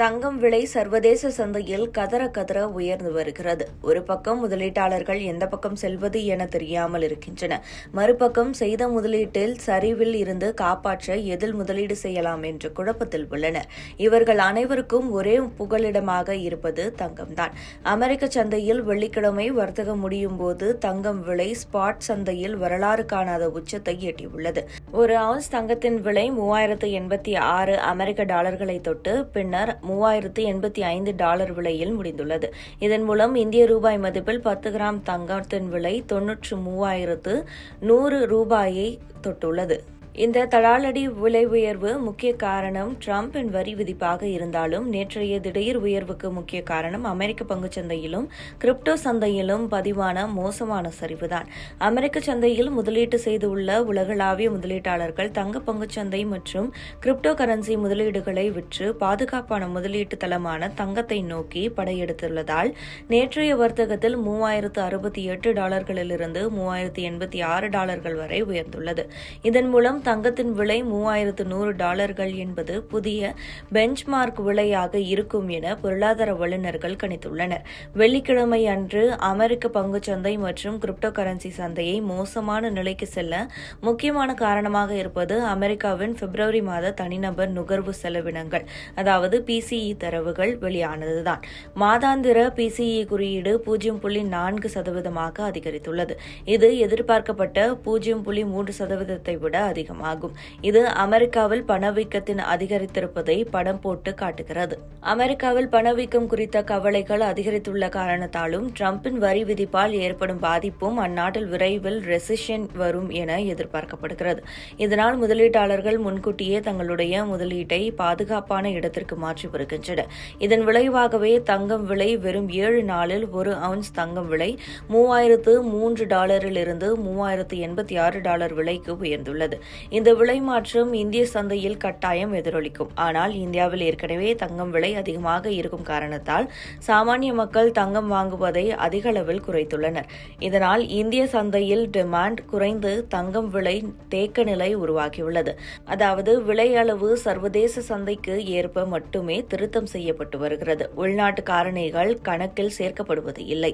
தங்கம் விலை சர்வதேச சந்தையில் கதற கதற உயர்ந்து வருகிறது. ஒரு பக்கம் முதலீட்டாளர்கள் எந்த பக்கம் செல்வது என தெரியாமல் இருக்கின்றன. மறுபக்கம் செய்த முதலீட்டில் சரிவில் இருந்து காப்பாற்ற எதில் முதலீடு செய்யலாம் என்ற குழப்பத்தில் உள்ளனர். இவர்கள் அனைவருக்கும் ஒரே புகலிடமாக இருப்பது தங்கம்தான். அமெரிக்க சந்தையில் வெள்ளிக்கிழமை வர்த்தகம் முடியும் போது தங்கம் விலை ஸ்பாட் சந்தையில் வரலாறு காணாத உச்சத்தை எட்டியுள்ளது. ஒரு அவுன்ஸ் தங்கத்தின் விலை மூவாயிரத்து எண்பத்தி ஆறு அமெரிக்க டாலர்களை தொட்டு பின்னர் மூவாயிரத்து எண்பத்தி ஐந்து டாலர் விலையில் முடிந்துள்ளது. இதன் மூலம் இந்திய ரூபாய் மதிப்பில் பத்து கிராம் தங்கத்தின் விலை தொன்னூற்று மூவாயிரத்து நூறு ரூபாயை தொட்டுள்ளது. இந்த தடாலடி விலை உயர்வு முக்கிய காரணம் டிரம்பின் வரி விதிப்பாக இருந்தாலும் நேற்றைய திடீர் உயர்வுக்கு முக்கிய காரணம் அமெரிக்க பங்குச் சந்தையிலும் கிரிப்டோ சந்தையிலும் பதிவான மோசமான சரிவுதான். அமெரிக்க சந்தையில் முதலீட்டு செய்துள்ள உலகளாவிய முதலீட்டாளர்கள் தங்க பங்குச்சந்தை மற்றும் கிரிப்டோ கரன்சி முதலீடுகளை விற்று பாதுகாப்பான முதலீட்டு தளமான தங்கத்தை நோக்கி படையெடுத்துள்ளதால் நேற்றைய வர்த்தகத்தில் மூவாயிரத்து அறுபத்தி எட்டு டாலர்களிலிருந்து மூவாயிரத்து எண்பத்தி ஆறு டாலர்கள் வரை உயர்ந்துள்ளது. இதன் மூலம் தங்கத்தின் விலை மூவாயிரத்து நூறு டாலர்கள் என்பது புதிய பெஞ்ச்மார்க் விலையாக இருக்கும் என பொருளாதார வல்லுநர்கள் கணித்துள்ளனர். வெள்ளிக்கிழமை அன்று அமெரிக்க பங்குச்சந்தை மற்றும் கிரிப்டோ கரன்சி சந்தையை மோசமான நிலைக்கு செல்ல முக்கியமான காரணமாக இருப்பது அமெரிக்காவின் பிப்ரவரி மாத தனிநபர் நுகர்வு செலவினங்கள் அதாவது பிசிஇ தரவுகள் வெளியானதுதான். மாதாந்திர பிசிஇ குறியீடு பூஜ்ஜியம் புள்ளி நான்கு சதவீதமாக அதிகரித்துள்ளது. இது எதிர்பார்க்கப்பட்ட பூஜ்ஜியம் புள்ளி மூன்று சதவீதத்தை விட அதிகம். அதிகமாகும். இது அமெரிக்காவில் பணவீக்கத்தின் அதிகரித்திருப்பதை படம் போட்டு காட்டுகிறது. அமெரிக்காவில் பணவீக்கம் குறித்த கவலைகள் அதிகரித்துள்ள காரணத்தாலும் டிரம்பின் வரி விதிப்பால் ஏற்படும் பாதிப்பும் அந்நாட்டில் விரைவில் ரெசிஷன் வரும் என எதிர்பார்க்கப்படுகிறது. இதனால் முதலீட்டாளர்கள் முன்கூட்டியே தங்களுடைய முதலீட்டை பாதுகாப்பான இடத்திற்கு மாற்றி வருகின்றனர். இதன் விளைவாகவே தங்கம் விலை வெறும் ஏழு நாளில் ஒரு அவுன்ஸ் தங்கம் விலை மூவாயிரத்து மூன்று டாலரிலிருந்து மூவாயிரத்து எண்பத்தி ஆறு டாலர் விலைக்கு உயர்ந்துள்ளது. இந்த விலை மாற்றம் இந்திய சந்தையில் கட்டாயம் எதிரொலிக்கும். ஆனால் இந்தியாவில் ஏற்கனவே தங்கம் விலை அதிகமாக இருக்கும் காரணத்தால் சாமானிய மக்கள் தங்கம் வாங்குவதை அதிக அளவில் குறைத்துள்ளனர். இதனால் இந்திய சந்தையில் டிமாண்ட் குறைந்து தங்கம் விலை தேக்க நிலை உருவாகியுள்ளது. அதாவது விலை அளவு சர்வதேச சந்தைக்கு ஏற்ப மட்டுமே திருத்தம் செய்யப்பட்டு வருகிறது. உள்நாட்டு காரணிகள் கணக்கில் சேர்க்கப்படுவது இல்லை.